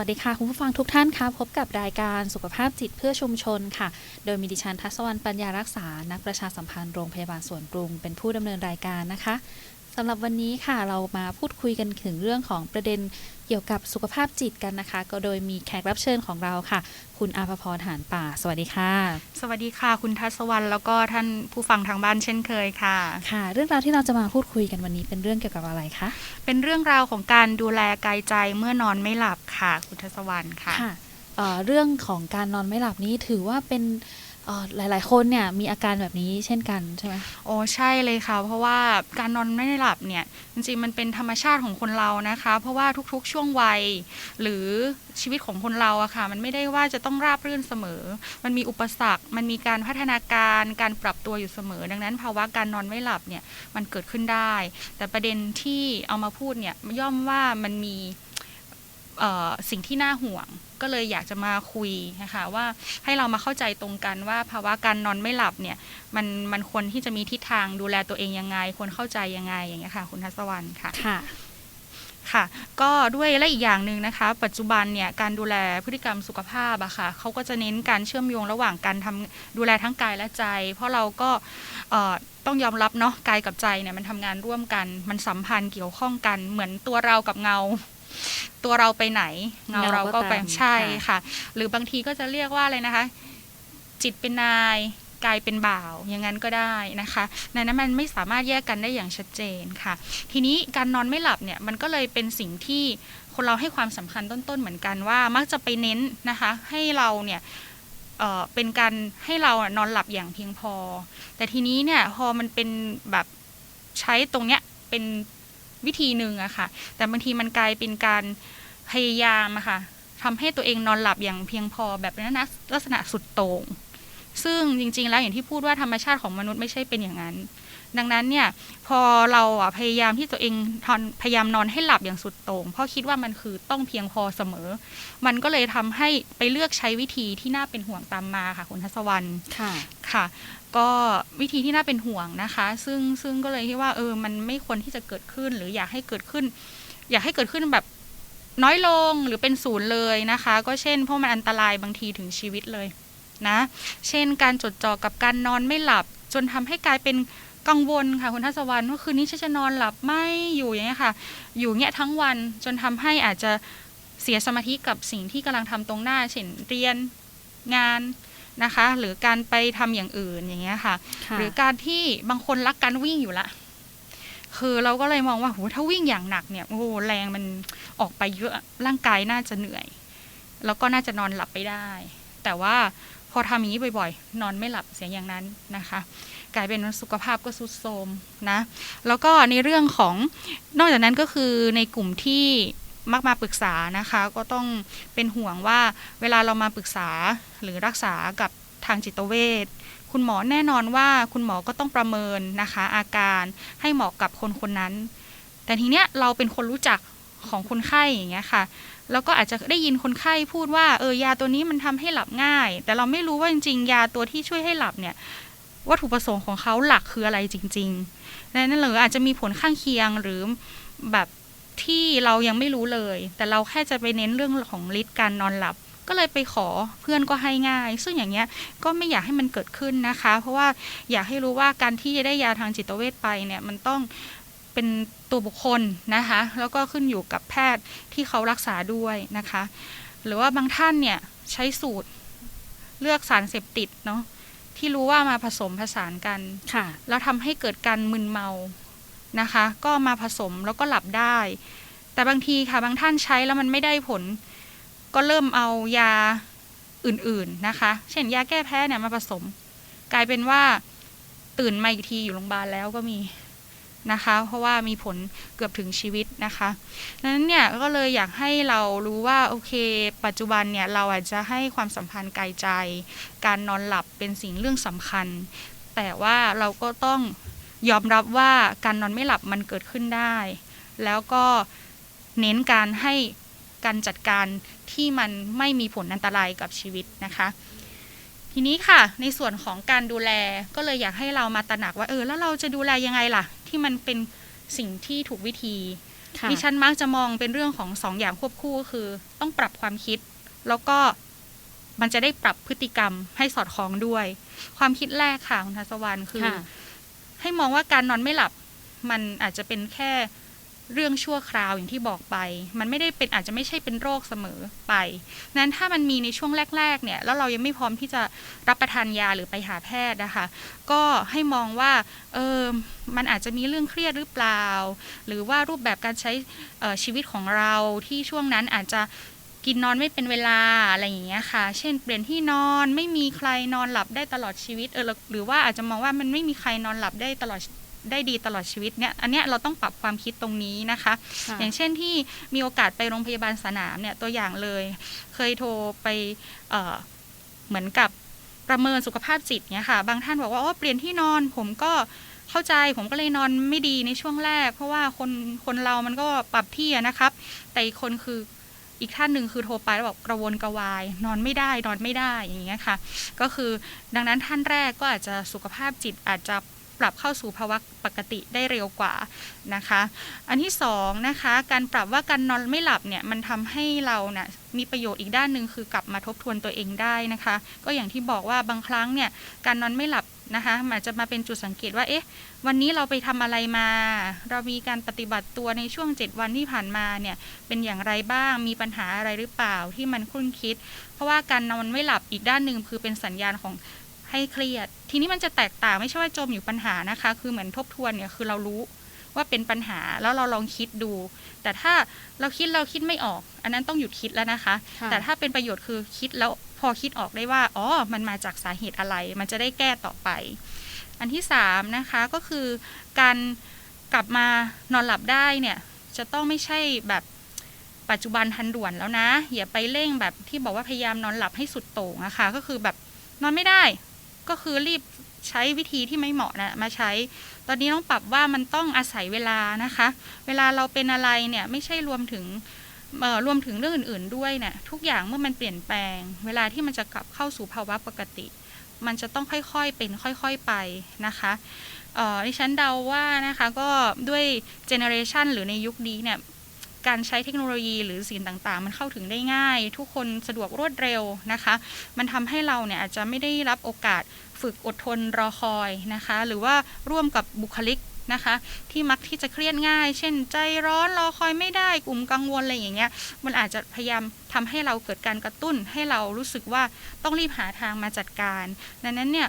วัสดีค่ะ คุณผู้ฟังทุกท่านค่ะพบกับรายการสุขภาพจิตเพื่อชุมชนค่ะ โดยมีดิฉันทัศวรรณปัญญารักษา นักประชาสัมพันธ์โรงพยาบาลสวนปรุง เป็นผู้ดำเนินรายการนะคะ สำหรับวันนี้ค่ะเรามาพูดคุยกันถึงเรื่องของประเด็นเกี่ยวกับสุขภาพจิตกันนะคะ ก็โดยมีแขกรับเชิญของเราค่ะ คุณอาภพรหานป่า สวัสดีค่ะ สวัสดีค่ะ คุณทัศวรรณแล้วก็ท่านผู้ฟังทางบ้านเช่นเคยค่ะ ค่ะ เรื่องราวที่เราจะมาพูดคุยกันวันนี้เป็นเรื่องเกี่ยวกับอะไรคะเป็นเรื่องราวของการดูแลกายใจเมื่อนอนไม่หลับค่ะ คุณทัศวรรณค่ะค่ะเอ่อเรื่องของการนอนไม่หลับนี้ถือว่าเป็นเอ่อ หลาย ๆ คนเนี่ยมีอาการแบบนี้เช่นกันใช่ไหมโอ้ใช่เลยค่ะ เพราะว่าการนอนไม่ได้หลับเนี่ยจริงๆมันเป็นธรรมชาติของคนเรานะคะ เพราะว่าทุกๆ ช่วงวัย หรือชีวิตของคนเราอะค่ะ มันไม่ได้ว่าจะต้องราบรื่นเสมอ มันมีอุปสรรค มันมีการพัฒนาการการปรับตัวอยู่เสมอ ดังนั้น ภาวะการนอนไม่หลับเนี่ยมันเกิดขึ้นได้ แต่ประเด็นที่เอามาพูดเนี่ยย่อมว่ามันมีสิ่งที่น่าห่วง ก็เลยอยากจะมาคุยนะคะว่าให้เรามาเข้าใจตรงกันว่าภาวะการนอนไม่หลับเนี่ยมันมันควรที่จะมีทิศทางดูแลตัวเองยังไง ควรเข้าใจยังไงอย่างเงี้ยค่ะ คุณทัศวรรณค่ะค่ะค่ะก็ด้วยและอีกอย่างหนึ่งนะคะ ปัจจุบันเนี่ยการดูแลพฤติกรรมสุขภาพอะค่ะเขาก็จะเน้นการเชื่อมโยงระหว่างการทำดูแลทั้งกายและใจ เพราะเราก็เอ่อต้องยอมรับเนาะกายกับใจเนี่ยมันทำงานร่วมกัน มันสัมพันธ์เกี่ยวข้องกัน เหมือนตัวเรากับเงา ตัวเราไปไหน เงาเงาเราก็ไปก็ตามใช่ค่ะค่ะ หรือบางทีก็จะเรียกว่าอะไรนะคะ จิตเป็นนายกายเป็นบ่าวอย่างนั้นก็ได้นะคะในนั้นมันไม่สามารถแยกกันได้อย่างชัดเจนค่ะ ทีนี้การนอนไม่หลับเนี่ยมันก็เลยเป็นสิ่งที่คนเราให้ความสำคัญต้นๆเหมือนกันว่ามักจะไปเน้นนะคะ ให้เราเนี่ยเอ่อเป็นการให้เราอะนอนหลับอย่างเพียงพอ แต่ทีนี้เนี่ยพอมันเป็นแบบใช้ตรงเนี้ยเป็น วิธีหนึ่งอะค่ะ แต่บางทีมันกลายเป็นการพยายามอะค่ะทำให้ตัวเองนอนหลับอย่างเพียงพอแบบนั้นนะลักษณะสุดโต่งซึ่งจริง ๆ แล้วอย่างที่พูดว่าธรรมชาติของมนุษย์ไม่ใช่เป็นอย่างนั้น ดังนั้นเนี่ยพอเราอะพยายามที่ตัวเองทอนพยายามนอนให้หลับอย่างสุดโต่งเพราะคิดว่ามันคือต้องเพียงพอเสมอ มันก็เลยทำให้ไปเลือกใช้วิธีที่น่าเป็นห่วงตามมาค่ะคุณทัศวรรณค่ะค่ะ ก็วิธีที่น่าเป็นห่วงนะคะ ซึ่งซึ่งก็เลยคิดว่าเออมันไม่ควรที่จะเกิดขึ้น หรืออยากให้เกิดขึ้น อยากให้เกิดขึ้นแบบน้อยลงหรือเป็นศูนย์เลยนะคะ ก็เช่นเพราะมันอันตรายบางทีถึงชีวิตเลยนะ เช่นการจดจ่อกับการนอนไม่หลับ จนทำให้กลายเป็นกังวลค่ะคุณทัศวรรณว่าคืนนี้ฉันจะนอนหลับไม่อยู่อย่างเงี้ยค่ะ อยู่เงี้ยทั้งวันจนทำให้อาจจะเสียสมาธิกับสิ่งที่กำลังทำตรงหน้า เช่นเรียนงาน นะคะ หรือการไปทำอย่างอื่นอย่างเงี้ยค่ะค่ะ หรือการที่บางคนรักการวิ่งอยู่ละ คือเราก็เลยมองว่าโหถ้าวิ่งอย่างหนักเนี่ยโอ้โหแรงมันออกไปเยอะร่างกายน่าจะเหนื่อย แล้วก็น่าจะนอนหลับไปได้ แต่ว่าพอทำอย่างนี้บ่อยๆ นอนไม่หลับเสียอย่างนั้นนะคะ กลายเป็นว่าสุขภาพก็ทรุดโทรมนะ แล้วก็ในเรื่องของนอกจากนั้นก็คือในกลุ่มที่ มักมาปรึกษานะคะ ก็ต้องเป็นห่วงว่าเวลาเรามาปรึกษาหรือรักษากับทางจิตเวชคุณหมอแน่นอนว่าคุณหมอก็ต้องประเมินนะคะ อาการให้เหมาะกับคนคนนั้น แต่ทีเนี้ยเราเป็นคนรู้จักของคนไข้อย่างเงี้ยค่ะแล้วก็อาจจะได้ยินคนไข้พูดว่าเออยาตัวนี้มันทำให้หลับง่าย แต่เราไม่รู้ว่าจริงๆ ยาตัวที่ช่วยให้หลับเนี่ยวัตถุประสงค์ของเขาหลักคืออะไรจริง ๆ นั่นหรืออาจจะมีผลข้างเคียงหรือแบบ ที่เรายังไม่รู้เลย แต่เราแค่จะไปเน้นเรื่องของฤทธิ์การนอนหลับ ก็เลยไปขอเพื่อนก็ให้ง่าย ซึ่งอย่างเงี้ยก็ไม่อยากให้มันเกิดขึ้นนะคะ เพราะว่าอยากให้รู้ว่าการที่จะได้ยาทางจิตเวชไปเนี่ยมันต้องเป็นตัวบุคคลนะคะ แล้วก็ขึ้นอยู่กับแพทย์ที่เขารักษาด้วยนะคะ หรือว่าบางท่านเนี่ยใช้สูตรเลือกสารเสพติดเนาะที่รู้ว่ามาผสมผสานกันค่ะแล้วทำให้เกิดการมึนเมา นะคะ ก็มาผสมแล้วก็หลับได้ แต่บางทีค่ะบางท่านใช้แล้วมันไม่ได้ผล ก็เริ่มเอายาอื่นๆนะคะ เช่นยาแก้แพ้เนี่ยมาผสม กลายเป็นว่าตื่นมาอีกทีอยู่โรงพยาบาลแล้วก็มีนะคะ เพราะว่ามีผลเกือบถึงชีวิตนะคะนั้นเนี่ยก็เลยอยากให้เรารู้ว่าโอเค ปัจจุบันเนี่ยเราอาจจะให้ความสัมพันธ์กายใจ การนอนหลับเป็นสิ่งเรื่องสำคัญ แต่ว่าเราก็ต้อง ยอมรับว่าการนอนไม่หลับมันเกิดขึ้นได้ แล้วก็เน้นการให้การจัดการที่มันไม่มีผลอันตรายกับชีวิตนะคะ ทีนี้ค่ะในส่วนของการดูแลก็เลยอยากให้เรามาตระหนักว่าเออแล้วเราจะดูแลยังไงล่ะ ที่มันเป็นสิ่งที่ถูกวิธีค่ะดิฉันมักจะมองเป็นเรื่องของสองอย่างควบคู่ก็คือ ต้องปรับความคิด แล้วก็มันจะได้ปรับพฤติกรรมให้สอดคล้องด้วย ความคิดแรกค่ะคุณทัศวรรณคือค่ะ ให้มองว่าการนอนไม่หลับ มันอาจจะเป็นแค่เรื่องชั่วคราวอย่างที่บอกไป มันไม่ได้เป็นอาจจะไม่ใช่เป็นโรคเสมอไป นั้นถ้ามันมีในช่วงแรก ๆ เนี่ย แล้วเรายังไม่พร้อมที่จะรับประทานยาหรือไปหาแพทย์นะคะ ก็ให้มองว่าเออมันอาจจะมีเรื่องเครียดหรือเปล่า หรือว่ารูปแบบการใช้ชีวิตของเราที่ช่วงนั้นอาจจะ กินนอนไม่เป็นเวลาอะไรอย่างเงี้ยค่ะ เช่น เปลี่ยนที่นอนไม่มีใครนอนหลับได้ตลอดชีวิตเออหรือว่าอาจจะมองว่ามันไม่มีใครนอนหลับได้ตลอดได้ดีตลอดชีวิตเนี่ย อันเนี้ยเราต้องปรับความคิดตรงนี้นะคะค่ะอย่างเช่นที่มีโอกาสไปโรงพยาบาลสนามเนี่ยตัวอย่างเลย เคยโทรไปเอ่อเหมือนกับประเมินสุขภาพจิตเนี่ยค่ะ บางท่านบอกว่าอ๋อเปลี่ยนที่นอนผมก็เข้าใจผมก็เลยนอนไม่ดีในช่วงแรก เพราะว่าคนคนเรามันก็ปรับที่อะนะครับ แต่อีกคนคือ อีกท่านหนึ่งคือโทรไปแล้วบอกกระวนกระวาย นอนไม่ได้นอนไม่ได้อย่างเงี้ยค่ะ ก็คือดังนั้นท่านแรกก็อาจจะสุขภาพจิตอาจจะปรับเข้าสู่ภาวะปกติได้เร็วกว่านะคะ อันที่สองนะคะการปรับว่าการนอนไม่หลับเนี่ยมันทำให้เราเนี่ยมีประโยชน์อีกด้านหนึ่งคือกลับมาทบทวนตัวเองได้นะคะ ก็อย่างที่บอกว่าบางครั้งเนี่ยการนอนไม่หลับ นะคะอาจจะมาเป็นจุดสังเกตว่า เอ๊ะ วันนี้เราไปทำอะไรมา เรามีการปฏิบัติตัวในช่วง 7 วันที่ผ่านมาเนี่ย เป็นอย่างไรบ้าง มีปัญหาอะไรหรือเปล่าที่มันคลุ่นคิด เพราะว่าการนอนไม่หลับอีกด้านหนึ่งคือเป็นสัญญาณของให้เครียด ทีนี้มันจะแตกต่างไม่ใช่ว่าจมอยู่ปัญหานะคะ คือเหมือนทบทวนเนี่ยคือเรารู้ว่าเป็นปัญหาแล้วเราลองคิดดู แต่ถ้าเราคิดเราคิดไม่ออก อันนั้นต้องหยุดคิดแล้วนะคะะแต่ถ้าเป็นประโยชน์คือคิดแล้ว พอคิดออกได้ว่าอ๋อมันมาจากสาเหตุอะไร มันจะได้แก้ต่อไป อันที่สามนะคะก็คือการกลับมานอนหลับได้เนี่ยจะต้องไม่ใช่แบบปัจจุบันทันด่วนแล้วนะ อย่าไปเร่งแบบที่บอกว่าพยายามนอนหลับให้สุดโต่งนะคะก็คือแบบนอนไม่ได้ ก็คือรีบใช้วิธีที่ไม่เหมาะนะมาใช้ ตอนนี้ต้องปรับว่ามันต้องอาศัยเวลานะคะ เวลาเราเป็นอะไรเนี่ยไม่ใช่รวมถึง รวมถึงเรื่องอื่น ๆ ด้วยเนี่ยทุกอย่างเมื่อมันเปลี่ยนแปลง เวลาที่มันจะกลับเข้าสู่ภาวะปกติ มันจะต้องค่อยๆเป็นค่อยๆไปนะคะดิฉันเดาว่านะคะก็ด้วยเจเนอเรชันหรือในยุคนี้เนี่ยการใช้เทคโนโลยีหรือสิ่งต่างๆ มันเข้าถึงได้ง่าย ทุกคนสะดวกรวดเร็วนะคะ มันทำให้เราเนี่ยอาจจะไม่ได้รับโอกาสฝึกอดทนรอคอยนะคะ หรือว่าร่วมกับบุคลิก นะคะ ที่มักที่จะเครียดง่าย เช่นใจร้อนรอคอยไม่ได้กลุ่มกังวลอะไรอย่างเงี้ยมันอาจจะพยายามทำให้เราเกิดการกระตุ้นให้เรารู้สึกว่าต้องรีบหาทางมาจัดการ ดังนั้นเนี่ย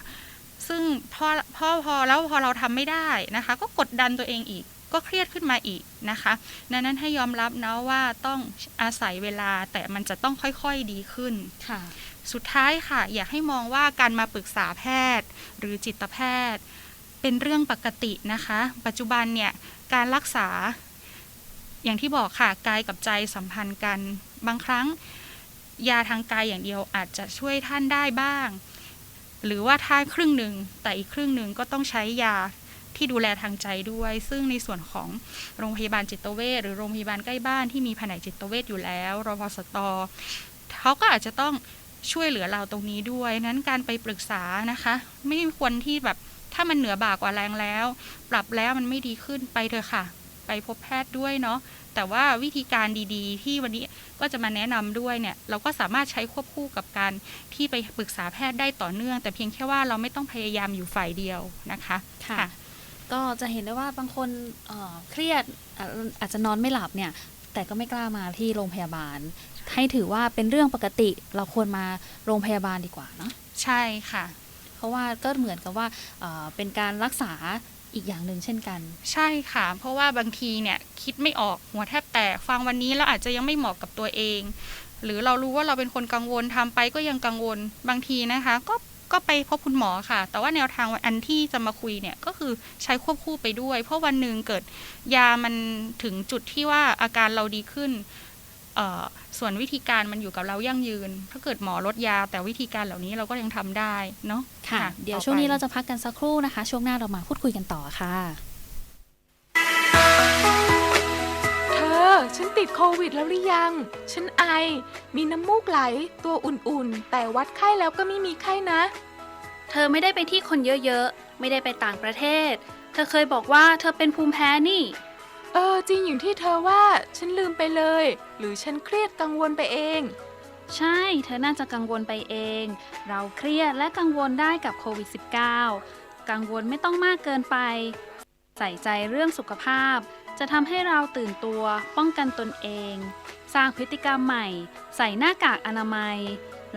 ซึ่งพอพอพอแล้วพอเราทำไม่ได้นะคะ ก็กดดันตัวเองอีกก็เครียดขึ้นมาอีกนะคะดังนั้นให้ยอมรับนะว่าต้องอาศัยเวลาแต่มันจะต้องค่อยๆดีขึ้นค่ะสุดท้ายค่ะ อยากให้มองว่าการมาปรึกษาแพทย์ หรือจิตแพทย์ เป็นเรื่องปกตินะคะ ปัจจุบันเนี่ยการรักษา อย่างที่บอกค่ะกายกับใจสัมพันธ์กัน บางครั้งยาทางกายอย่างเดียวอาจจะช่วยท่านได้บ้าง หรือว่าถ้านครึ่งหนึ่งแต่อีกครึ่งหนึ่งก็ต้องใช้ยาที่ดูแลทางใจด้วย ซึ่งในส่วนของโรงพยาบาลจิตเวชหรือโรงพยาบาลใกล้บ้านที่มีแผนกจิตเวชอยู่แล้วรพสตเขาก็อาจจะต้องช่วยเหลือเราตรงนี้ด้วย นั้นการไปปรึกษานะคะ ไม่ควรที่แบบ ถ้ามันเหนือบ่ากว่าแรงแล้ว ปรับแล้วมันไม่ดีขึ้นไปเถอะค่ะ ไปพบแพทย์ด้วยเนาะแต่ว่าวิธีการดีๆ ที่วันนี้ก็จะมาแนะนำด้วยเนี่ย เราก็สามารถใช้ควบคู่กับการที่ไปปรึกษาแพทย์ได้ต่อเนื่อง แต่เพียงแค่ว่าเราไม่ต้องพยายามอยู่ฝ่ายเดียวนะคะค่ะค่ะก็จะเห็นได้ว่าบางคนเอ่อเครียดอะอาจจะนอนไม่หลับเนี่ย แต่ก็ไม่กล้ามาที่โรงพยาบาล ให้ถือว่าเป็นเรื่องปกติเราควรมาโรงพยาบาลดีกว่าเนาะใช่ค่ะ เพราะว่าก็เหมือนกับว่าเป็นการรักษาอีกอย่างหนึ่งเช่นกัน ใช่ค่ะ เพราะว่าบางทีเนี่ยคิดไม่ออกหัวแทบแตกฟังวันนี้แล้วอาจจะยังไม่เหมาะกับตัวเอง หรือเรารู้ว่าเราเป็นคนกังวลทำไปก็ยังกังวลบางทีนะคะ ก็ก็ไปพบคุณหมอค่ะ แต่ว่าแนวทางอันที่จะมาคุยเนี่ยก็คือใช้ควบคู่ไปด้วย เพราะวันหนึ่งเกิดยามันถึงจุดที่ว่าอาการเราดีขึ้น ส่วนวิธีการมันอยู่กับเรายั่งยืน ถ้าเกิดหมอลดยา แต่วิธีการเหล่านี้เราก็ยังทำได้เนาะค่ะค่ะเดี๋ยวต่อไปช่วงนี้เราจะพักกันสักครู่นะคะ ช่วงหน้าเรามาพูดคุยกันต่อค่ะ เธอ ฉันติดโควิดแล้วหรือยัง ฉันไอ มีน้ำมูกไหล ตัวอุ่นๆ แต่วัดไข้แล้วก็ไม่มีไข้นะ เธอไม่ได้ไปที่คนเยอะๆ ไม่ได้ไปต่างประเทศ เธอเคยบอกว่าเธอเป็นภูมิแพ้นี่ เออจริงอย่างที่เธอว่า ฉันลืมไปเลย หรือฉันเครียดกังวลไปเอง ใช่ เธอน่าจะกังวลไปเอง เราเครียดและกังวลได้กับโควิด -19 กังวลไม่ต้องมากเกินไป ใส่ใจเรื่องสุขภาพ จะทำให้เราตื่นตัว ป้องกันตนเอง สร้างพฤติกรรมใหม่ ใส่หน้ากากอนามัย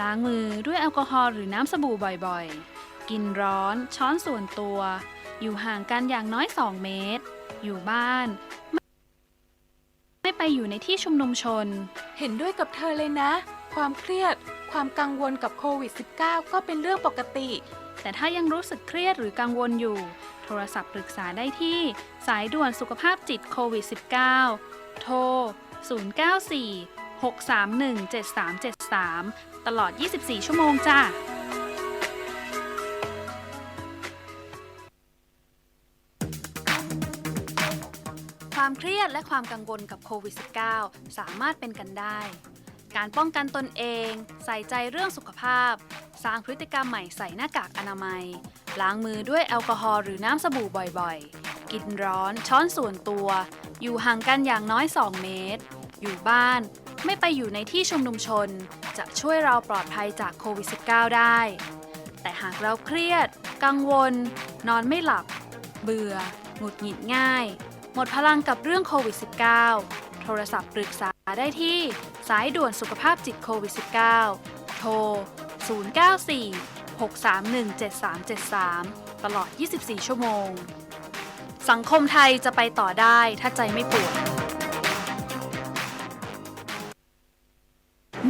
ล้างมือด้วยแอลกอฮอล์หรือน้ำสบู่บ่อยๆ กินร้อน ช้อนส่วนตัว อยู่ห่างกันอย่างน้อย 2 เมตร อยู่บ้าน ไม่ไปอยู่ในที่ชุมนุมชน เห็นด้วยกับเธอเลยนะ ความเครียด ความกังวลกับโควิด -19 ก็เป็นเรื่องปกติ แต่ถ้ายังรู้สึกเครียดหรือกังวลอยู่ โทรศัพท์ปรึกษาได้ที่ สายด่วนสุขภาพจิตโควิด -19 โทร 094 631 7373 ตลอด 24 ชั่วโมงจ้า ความเครียดและความกังวลกับโควิด -19 สามารถเป็นกันได้ การป้องกันตนเอง ใส่ใจเรื่องสุขภาพ สร้างพฤติกรรมใหม่ใส่หน้ากากอนามัย ล้างมือด้วยแอลกอฮอล์หรือน้ำสบู่บ่อยๆ กินร้อน ช้อนส่วนตัว อยู่ห่างกันอย่างน้อย 2 เมตร อยู่บ้าน ไม่ไปอยู่ในที่ชุมนุมชน จะช่วยเราปลอดภัยจากโควิด -19 ได้ แต่หากเราเครียด กังวล นอนไม่หลับ เบื่อ หงุดหงิดง่าย หมดพลังกับเรื่องโควิด -19 โทรศัพท์ปรึกษาได้ที่สายด่วนสุขภาพจิตโควิด -19 โทร 094 631 7373 ตลอด 24 ชั่วโมง สังคมไทยจะไปต่อได้ถ้าใจไม่ป่วย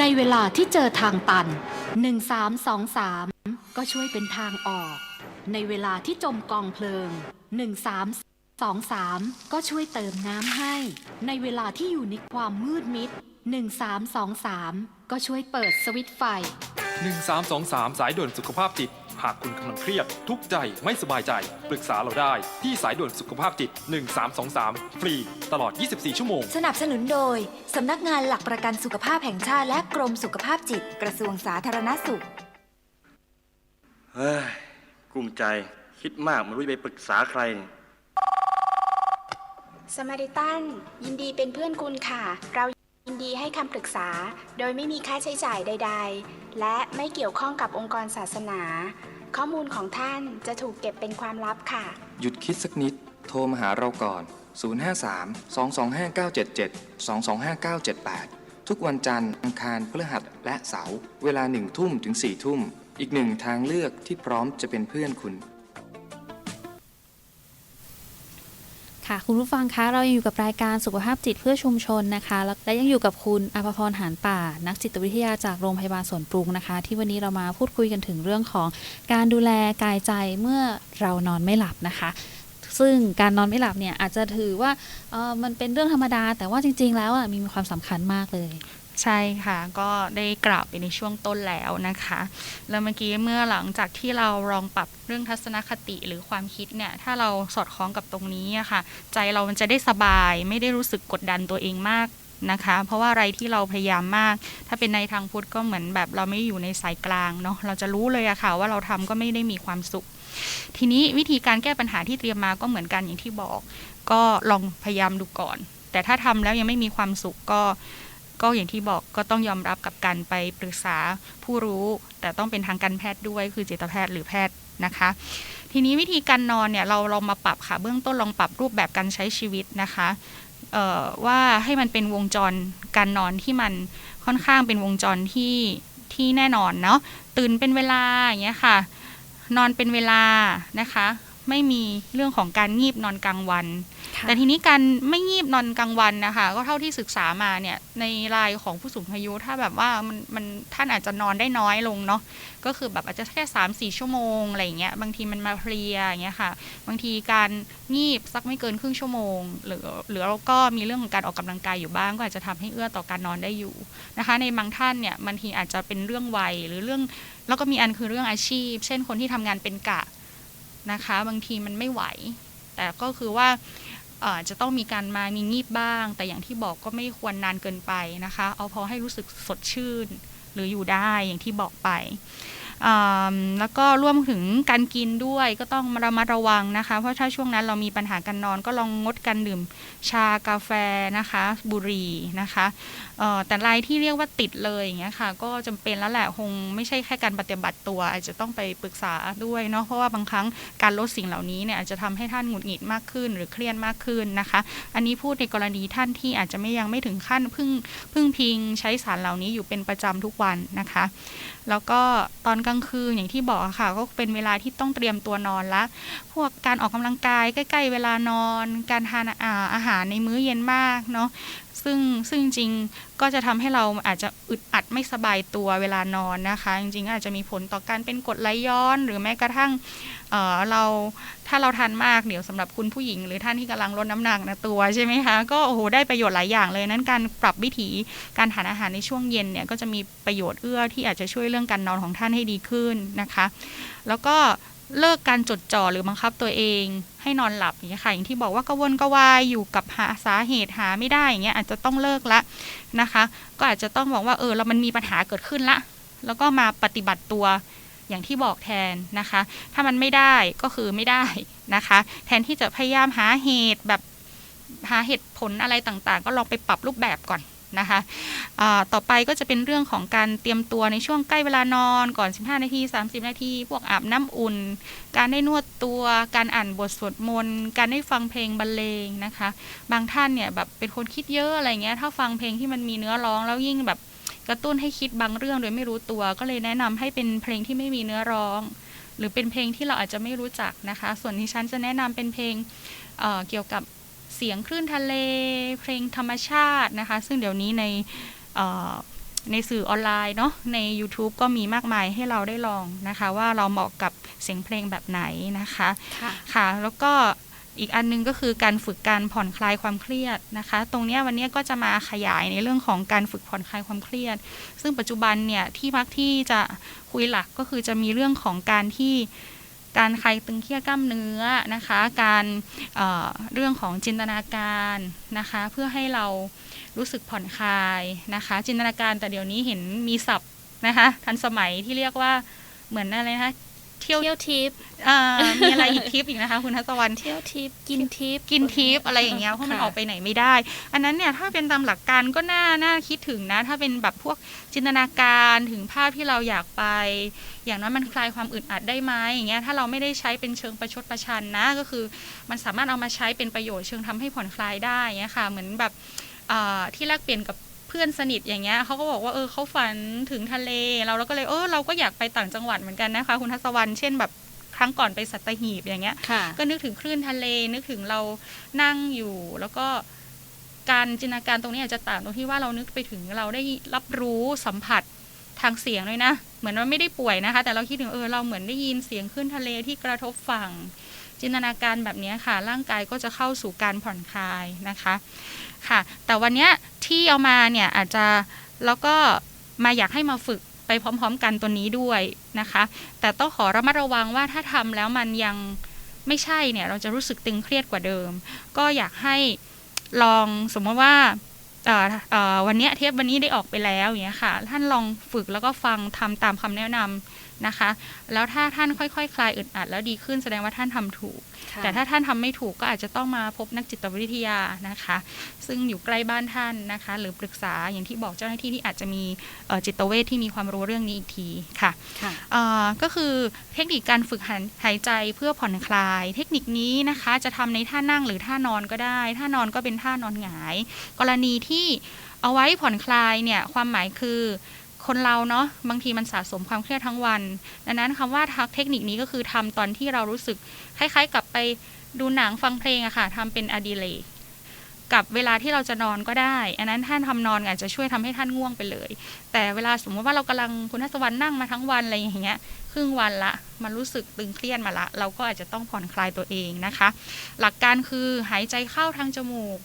ในเวลาที่เจอทางตัน 1323 ก็ช่วยเป็นทางออก ในเวลาที่จมกองเพลิง 1323ก็ช่วยเติมน้ำให้ ในเวลาที่อยู่ในความมืดมิด1323ก็ช่วยเปิดสวิตช์ไฟ 1323 สายด่วนสุขภาพจิต หากคุณกำลังเครียด ทุกข์ใจไม่สบายใจ ปรึกษาเราได้ที่สายด่วนสุขภาพจิต 1323 ฟรี ตลอด 24 ชั่วโมง สนับสนุนโดย สำนักงานหลักประกันสุขภาพแห่งชาติและกรมสุขภาพจิตกระทรวงสาธารณสุข เฮ้ยกลุ้มใจคิดมากไม่รู้จะไปปรึกษาใคร สมาริตันยินดีเป็นเพื่อนคุณค่ะ เรายินดีให้คำปรึกษา โดยไม่มีค่าใช้จ่ายใด ๆ และไม่เกี่ยวข้องกับองค์กรศาสนา ข้อมูลของท่านจะถูกเก็บเป็นความลับค่ะ หยุดคิดสักนิด โทรมาหาเราก่อน 053 225 977 225 978 ทุกวันจันทร์อังคารพฤหัสและเสาร์เวลาหนึ่งทุ่มถึง4ทุ่ม อีกหนึ่งทางเลือกที่พร้อมจะเป็นเพื่อนคุณ ค่ะคุณผู้ฟังคะเรายังอยู่กับรายการสุขภาพจิตเพื่อชุมชนนะคะและยังอยู่กับคุณอภพรหานป่า นักจิตวิทยาจากโรงพยาบาลสวนปรุงนะคะ ที่วันนี้เรามาพูดคุยกันถึงเรื่องของการดูแลกายใจเมื่อเรานอนไม่หลับนะคะ ซึ่งการนอนไม่หลับเนี่ยอาจจะถือว่าออมันเป็นเรื่องธรรมดา แต่ว่าจริง ๆ แล้วมีความสำคัญมากเลย ใช่ค่ะ ก็ได้กล่าวไปในช่วงต้นแล้วนะคะ แล้วเมื่อกี้เมื่อหลังจากที่เราลองปรับเรื่องทัศนคติหรือความคิดเนี่ย ถ้าเราสอดคล้องกับตรงนี้อะค่ะ ใจเรามันจะได้สบาย ไม่ได้รู้สึกกดดันตัวเองมากนะคะ เพราะว่าอะไรที่เราพยายามมาก ถ้าเป็นในทางพุทธก็เหมือนแบบเราไม่อยู่ในสายกลางเนาะ เราจะรู้เลยอะค่ะ ว่าเราทำก็ไม่ได้มีความสุข ทีนี้วิธีการแก้ปัญหาที่เตรียมมาก็เหมือนกันอย่างที่บอก ก็ลองพยายามดูก่อน แต่ถ้าทำแล้วยังไม่มีความสุขก็ ก็อย่างที่บอกก็ต้องยอมรับกับการไปปรึกษาผู้รู้ แต่ต้องเป็นทางการแพทย์ด้วยคือจิตแพทย์หรือแพทย์นะคะ ทีนี้วิธีการนอนเนี่ยเราเรามาปรับค่ะเบื้องต้นลองปรับรูปแบบการใช้ชีวิตนะคะว่าให้มันเป็นวงจรการนอนที่มันค่อนข้างเป็นวงจรที่ที่แน่นอนเนาะตื่นเป็นเวลาอย่างเงี้ยค่ะ นอนเป็นเวลานะคะ ไม่มีเรื่องของการงีบนอนกลางวันค่ะแต่ทีนี้การไม่งีบนอนกลางวันนะคะ ก็เท่าที่ศึกษามาเนี่ยในรายของผู้สูงอายุถ้าแบบว่ามันมันท่านอาจจะนอนได้น้อยลงเนาะก็คือแบบอาจจะแค่3าสี่ชั่วโมงอะไรอย่างเงี้ยบางทีมันมาเพลียอย่างเงี้ยค่ะ บางทีการงีบสักไม่เกินครึ่งชั่วโมง หรือหรือเราก็มีเรื่องของการออกกำลังกายอยู่บ้าง ก็อาจจะทำให้เอื้อต่อการนอนได้อยู่นะคะ ในบางท่านเนี่ยบางทีอาจจะเป็นเรื่องวัยหรือเรื่องแล้วก็มีอันคือเรื่องอาชีพ เช่นคนที่ทำงานเป็นกะ นะคะ บางทีมันไม่ไหว แต่ก็คือว่าจะต้องมีการมามีงีบบ้าง แต่อย่างที่บอกก็ไม่ควรนานเกินไปนะคะ เอาพอให้รู้สึกสดชื่น หรืออยู่ได้อย่างที่บอกไป แล้วก็ร่วมถึงการกินด้วยก็ต้องระมัดระวังนะคะ เพราะถ้าช่วงนั้นเรามีปัญหาการนอนก็ลองงดการดื่มชากาแฟนะคะ บุหรี่นะคะแต่รายที่เรียกว่าติดเลยอย่างเงี้ยค่ะ ก็จำเป็นแล้วแหละคงไม่ใช่แค่การปฏิบัติตัว อาจจะต้องไปปรึกษาด้วยเนาะเพราะว่าบางครั้งการลดสิ่งเหล่านี้เนี่ยอาจจะทำให้ท่านหงุดหงิดมากขึ้น หรือเครียดมากขึ้นนะคะ อันนี้พูดในกรณีท่านที่อาจจะไม่ยังไม่ถึงขั้นพึ่งพึ่งพิงใช้สารเหล่านี้อยู่เป็นประจำทุกวันนะคะ แล้วก็ตอนกลางคืนอย่างที่บอกค่ะ ก็เป็นเวลาที่ต้องเตรียมตัวนอนละ พวกการออกกำลังกายใกล้ ๆ เวลานอน การทานอาอาหารในมื้อเย็นมากเนาะ ซึ่งซึ่งจริงก็จะทำให้เราอาจจะอึดอัดไม่สบายตัวเวลานอนนะคะ จริงๆอาจจะมีผลต่อการเป็นกรดไหลย้อน หรือแม้กระทั่งเเราถ้าเราทานมากเดี๋ยวสำหรับคุณผู้หญิง หรือท่านที่กำลังลดน้ำหนักนะตัวใช่ไหมคะก็โอ้โหได้ประโยชน์หลายอย่างเลยนั้นการปรับวิถีการทานอาหารในช่วงเย็นเนี่ยก็จะมีประโยชน์เอื้อที่อาจจะช่วยเรื่องการนอนของท่านให้ดีขึ้นนะคะ แล้วก็ เลิกการจดจ่อหรือบังคับตัวเองให้นอนหลับอย่างเงี้ยค่ะอย่างที่บอกว่ากวนกวายอยู่กับหาสาเหตุหาไม่ได้อย่างเงี้ยอาจจะต้องเลิกละนะคะ ก็อาจจะต้องบอกว่าเออเรามันมีปัญหาเกิดขึ้นละ แล้วก็มาปฏิบัติตัวอย่างที่บอกแทนนะคะ ถ้ามันไม่ได้ก็คือไม่ได้นะคะ แทนที่จะพยายามหาเหตุแบบหาเหตุผลอะไรต่างๆ ก็ลองไปปรับรูปแบบก่อน นะคะต่อไปก็จะเป็นเรื่องของการเตรียมตัวในช่วงใกล้เวลานอนก่อน 15 นาที 30 นาที พวกอาบน้ำอุ่น การได้นวดตัว การอ่านบทสวดมนต์การได้ฟังเพลงบรรเลงนะคะ บางท่านเนี่ยแบบเป็นคนคิดเยอะอะไรเงี้ยถ้าฟังเพลงที่มันมีเนื้อร้องแล้วยิ่งแบบกระตุ้นให้คิดบางเรื่องโดยไม่รู้ตัว ก็เลยแนะนำให้เป็นเพลงที่ไม่มีเนื้อร้อง หรือเป็นเพลงที่เราอาจจะไม่รู้จักนะคะ ส่วนที่ฉันจะแนะนำเป็นเพลงเเกี่ยวกับ เสียงคลื่นทะเล เพลงธรรมชาตินะคะ ซึ่งเดี๋ยวนี้ในเอ่อในสื่อออนไลน์เนาะใน YouTube ก็มีมากมายให้เราได้ลองนะคะ ว่าเราเหมาะกับเสียงเพลงแบบไหนนะคะค่ะค่ะแล้วก็อีกอันหนึงก็คือการฝึกการผ่อนคลายความเครียดนะคะ ตรงเนี้ยวันเนี้ยก็จะมาขยายในเรื่องของการฝึกผ่อนคลายความเครียด ซึ่งปัจจุบันเนี่ยที่มักที่จะคุยหลักก็คือจะมีเรื่องของการที่ การคลายตึงเครียดกล้ามเนื้อนะคะ การเเรื่องของจินตนาการนะคะ เพื่อให้เรารู้สึกผ่อนคลายนะคะ จินตนาการแต่เดี๋ยวนี้เห็นมีศัพท์นะคะ ทันสมัยที่เรียกว่าเหมือนอะไรนะคะ เที่ยวเที่ยวทิปอ่ามีอะไรอีกทิปอีกนะคะ คุณทัศวรรณเที่ยวทิปกินทิปกินทิปอะไรอย่างเงี้ยเพราะมันค่ะออกไปไหนไม่ได้ อันนั้นเนี่ยถ้าเป็นตามหลักการก็น่าน่าคิดถึงนะ ถ้าเป็นแบบพวกจินตนาการถึงภาพที่เราอยากไป อย่างน้อยมันคลายความอึดอัดได้ไหมอย่างเงี้ยถ้าเราไม่ได้ใช้เป็นเชิงประชดประชันนะก็คือ มันสามารถเอามาใช้เป็นประโยชน์เชิงทำให้ผ่อนคลายได้อย่างเงี้ยค่ะ เหมือนแบบอ่าที่แลกเปลี่ยนกับเพื่อนสนิทอย่างเงี้ยเขาก็บอกว่าเออเขาฝันถึงทะเลเราเราก็เลยเออเราก็อยากไปต่างจังหวัดเหมือนกันนะคะ คุณทัศวรรณเช่นแบบครั้งก่อนไปสัตหีบอย่างเงี้ยค่ะก็นึกถึงคลื่นทะเลนึกถึงเรานั่งอยู่แล้วก็การจินตนาการตรงนี้อาจจะต่างตรงที่ว่าเรานึกไปถึงเราได้รับรู้สัมผัสทางเสียงเลยนะ เหมือนว่าไม่ได้ป่วยนะคะ แต่เราคิดถึงเออเราเหมือนได้ยินเสียงคลื่นทะเลที่กระทบฝั่ง จินตนาการแบบนี้ค่ะ ร่างกายก็จะเข้าสู่การผ่อนคลายนะคะค่ะ แต่วันนี้ที่เอามาเนี่ยอาจจะแล้วก็มาอยากให้มาฝึกไปพร้อม ๆ กันตัวนี้ด้วยนะคะ แต่ต้องขอระมัดระวังว่าถ้าทำแล้วมันยังไม่ใช่เนี่ยเราจะรู้สึกตึงเครียดกว่าเดิม ก็อยากให้ลองสมมติว่าวันนี้เทปวันนี้ได้ออกไปแล้วอย่างเงี้ยค่ะ ท่านลองฝึกแล้วก็ฟังทำตามคำแนะนำนะคะ แล้วถ้าท่านค่อยๆคคลายอึดอัดแล้วดีขึ้นแสดงว่าท่านทำถูก แต่ถ้าท่านทำไม่ถูกก็อาจจะต้องมาพบนักจิตวิทยานะคะ ซึ่งอยู่ใกล้บ้านท่านนะคะ หรือปรึกษาอย่างที่บอกเจ้าหน้าที่ที่อาจจะมีเอ่อจิตเวชที่มีความรู้เรื่องนี้อีกทีค่ะค่ะเอ่อก็คือเทคนิคการฝึกหันหายใจเพื่อผ่อนคลาย เทคนิคนี้นะคะจะทำในท่านั่งหรือท่านอนก็ได้ ท่านอนก็เป็นท่านอนหงาย กรณีที่เอาไว้ผ่อนคลายเนี่ยความหมายคือ คนเราเนาะบางทีมันสะสมความเครียดทั้งวัน ดังนั้นคำว่าทักเทคนิคนี้ก็คือทำตอนที่เรารู้สึกคล้ายๆ กับไปดูหนังฟังเพลงอะค่ะทำเป็นอดิเรกกับเวลาที่เราจะนอนก็ได้ อันนั้นท่านทำนอนอาจจะช่วยทำให้ท่านง่วงไปเลย แต่เวลาสมมติว่าเรากำลังคุณทัศวรรณนั่งมาทั้งวันอะไรอย่างเงี้ยครึ่งวันละ มันรู้สึกตึงเครียดมาละ เราก็อาจจะต้องผ่อนคลายตัวเองนะคะ หลักการคือหายใจเข้าทางจมูก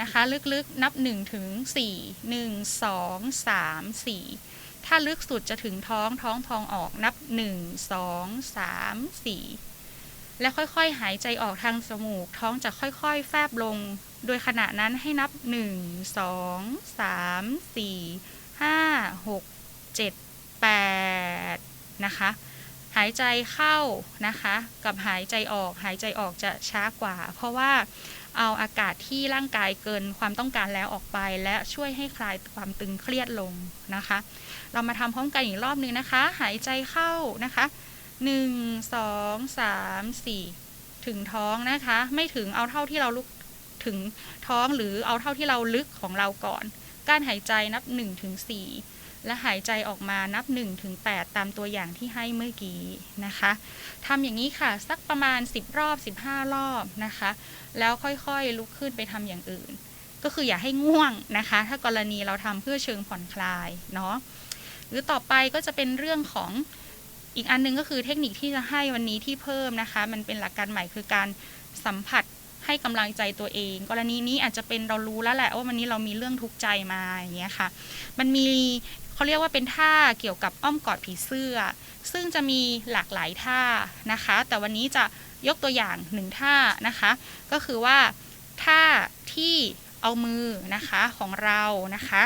นะคะ ลึกๆนับ 1 ถึง 4 1 2 3 4 ถ้าลึกสุดจะถึงท้องท้องพองออกนับ 1 2 3 4 และค่อยๆ หายใจออกทางจมูก ท้องจะค่อยๆ แฟบลง โดยขณะนั้นให้นับ 1 2 3 4 5 6 7 8 นะคะ หายใจเข้านะคะ กับหายใจออก หายใจออกจะช้ากว่า เพราะว่า เอาอากาศที่ร่างกายเกินความต้องการแล้วออกไป และช่วยให้คลายความตึงเครียดลงนะคะ เรามาทำพร้อมกันอีกรอบนึงนะคะ หายใจเข้านะคะหนึ่งสองสามสี่ถึงท้องนะคะ ไม่ถึงเอาเท่าที่เราลุกถึงท้องหรือเอาเท่าที่เราลึกของเราก่อน การหายใจนับ1นถึงส และหายใจออกมานับ1ถึง8ตามตัวอย่างที่ให้เมื่อกี้นะคะทำอย่างนี้ค่ะ สักประมาณ 10 รอบ 15 รอบนะคะ แล้วค่อยๆลุกขึ้นไปทำอย่างอื่น ก็คืออย่าให้ง่วงนะคะ ถ้ากรณีเราทำเพื่อเชิงผ่อนคลายเนาะหรือต่อไปก็จะเป็นเรื่องของอีกอันหนึงก็คือเทคนิคที่จะให้วันนี้ที่เพิ่มนะคะ มันเป็นหลักการใหม่คือการสัมผัสให้กำลังใจตัวเอง กรณีนี้อาจจะเป็นเรารู้แล้วแหละว่าวันนี้เรามีเรื่องทุกข์ใจมาอย่างเงี้ยค่ะ มันมี เขาเรียกว่าเป็นท่าเกี่ยวกับอ้อมกอดผีเสื้อ ซึ่งจะมีหลากหลายท่านะคะ แต่วันนี้จะยกตัวอย่างหนึ่งท่านะคะ ก็คือว่าท่าที่เอามือนะคะของเรานะคะ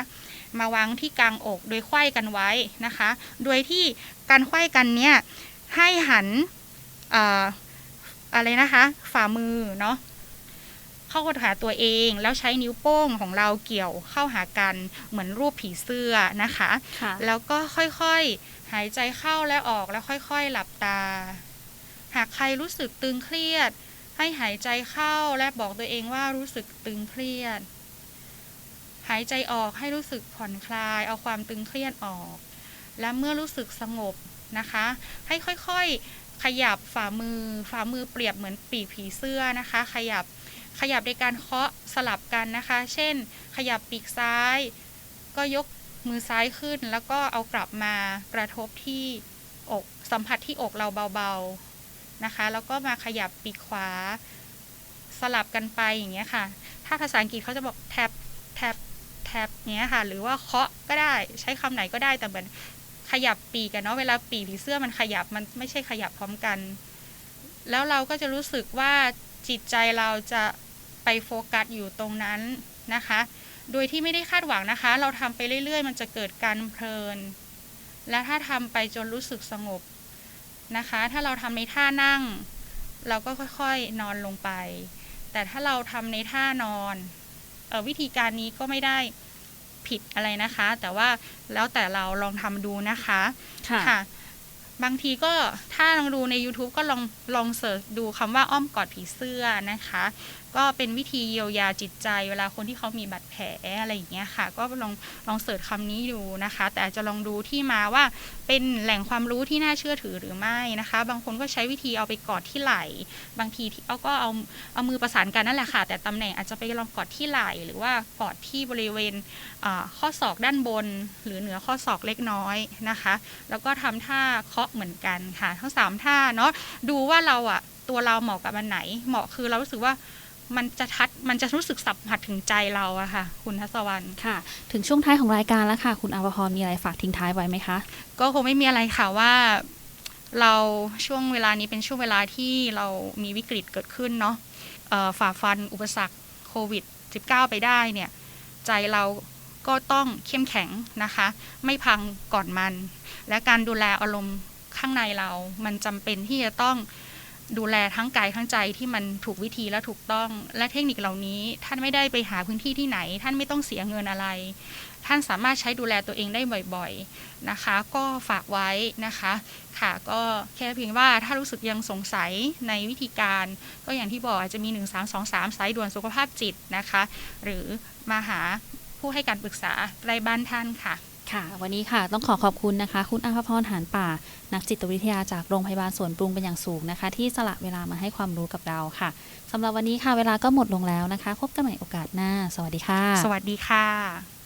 มาวางที่กลางอกโดยไขว้กันไว้นะคะ โดยที่การไขว้กันเนี่ยให้หันออะไรนะคะ ฝ่ามือเนาะ เข้าหาตัวเอง แล้วใช้นิ้วโป้งของเราเกี่ยวเข้าหากันเหมือนรูปผีเสื้อนะคะค่ะแล้วก็ค่อยๆหายใจเข้าและออกแล้วค่อยๆหลับตา หากใครรู้สึกตึงเครียด ให้หายใจเข้าและบอกตัวเองว่ารู้สึกตึงเครียด หายใจออกให้รู้สึกผ่อนคลาย เอาความตึงเครียดออก และเมื่อรู้สึกสงบนะคะ ให้ค่อยๆขยับฝ่ามือฝ่ามือเปรียบเหมือนปีกผีเสื้อนะคะ ขยับ ขยับในการเคาะสลับกันนะคะ เช่น ขยับปีกซ้าย ก็ยกมือซ้ายขึ้น แล้วก็เอากลับมากระทบที่อกสัมผัสที่อกเราเบาๆนะคะ แล้วก็มาขยับปีกขวา สลับกันไปอย่างเงี้ยค่ะ ถ้าภาษาอังกฤษเขาจะบอกแท็บแท็บแท็บเงี้ยค่ะ หรือว่าเคาะก็ได้ใช้คำไหนก็ได้แต่เหมือนขยับปีกกันเนาะเวลาปีกผีเสื้อมันขยับมันไม่ใช่ขยับพร้อมกัน แล้วเราก็จะรู้สึกว่าจิตใจเราจะ ไปโฟกัสอยู่ตรงนั้นนะคะ โดยที่ไม่ได้คาดหวังนะคะ เราทำไปเรื่อยๆ มันจะเกิดการเพลิน และถ้าทำไปจนรู้สึกสงบนะคะ ถ้าเราทำในท่านั่ง เราก็ค่อยๆนอนลงไป แต่ถ้าเราทำในท่านอนเออวิธีการนี้ก็ไม่ได้ผิดอะไรนะคะ แต่ว่าแล้วแต่เราลองทำดูนะคะค่ะบางทีก็ถ้าลองดูใน YouTube ก็ลองลองเสิร์ชดูคำว่าอ้อมกอดผีเสื้อนะคะก็เป็นวิธีเยียวยาจิตใจ เวลาคนที่เขามีบาดแผลอะไรอย่างเงี้ยค่ะ ก็ลองลองเสิร์ชคำนี้ดูนะคะ แต่อาจจะลองดูที่มาว่าเป็นแหล่งความรู้ที่น่าเชื่อถือหรือไม่นะคะ บางคนก็ใช้วิธีเอาไปกอดที่ไหล่บางทีที่เอาก็เอาเอามือประสานกันนั่นแหละค่ะ แต่ตำแหน่งอาจจะไปลองกอดที่ไหล่หรือว่ากอดที่บริเวณข้อศอกด้านบน หรือเหนือข้อศอกเล็กน้อยนะคะ แล้วก็ทำท่าเคาะเหมือนกันค่ะ ทั้งสามท่าเนาะดูว่าเราอะตัวเราเหมาะกับอันไหน เหมาะคือเรารู้สึกว่า มันจะทัดมันจะรู้สึกสัมผัสถึงใจเราอะค่ะ คุณทัศวรรณค่ะ ถึงช่วงท้ายของรายการแล้วค่ะ คุณอภพรมีอะไรฝากทิ้งท้ายไว้ไหมคะ ก็คงไม่มีอะไรค่ะว่าเราช่วงเวลานี้เป็นช่วงเวลาที่เรามีวิกฤตเกิดขึ้นเนาะเอ่อฝ่าฟันอุปสรรคโควิด -19 ไปได้เนี่ย ใจเราก็ต้องเข้มแข็งนะคะ ไม่พังก่อนมัน และการดูแลอารมณ์ข้างในเรา มันจำเป็นที่จะต้อง ดูแลทั้งกายทั้งใจที่มันถูกวิธีและถูกต้อง และเทคนิคเหล่านี้ ท่านไม่ได้ไปหาพื้นที่ที่ไหน ท่านไม่ต้องเสียเงินอะไร ท่านสามารถใช้ดูแลตัวเองได้บ่อยๆนะคะ ก็ฝากไว้นะคะค่ะก็แค่เพียงว่าถ้ารู้สึกยังสงสัยในวิธีการ ก็อย่างที่บอกอาจจะมี 1 3 2 3 สายด่วนสุขภาพจิตนะคะ หรือมาหาผู้ให้การปรึกษาใกล้บ้านท่านค่ะ ค่ะ วันนี้ค่ะต้องขอขอบคุณนะคะ คุณอาภพรหานป่า นักจิตวิทยาจากโรงพยาบาลสวนปรุงเป็นอย่างสูงนะคะ ที่สละเวลามาให้ความรู้กับเราค่ะสำหรับวันนี้ค่ะเวลาก็หมดลงแล้วนะคะ พบกันใหม่โอกาสหน้า สวัสดีค่ะ สวัสดีค่ะ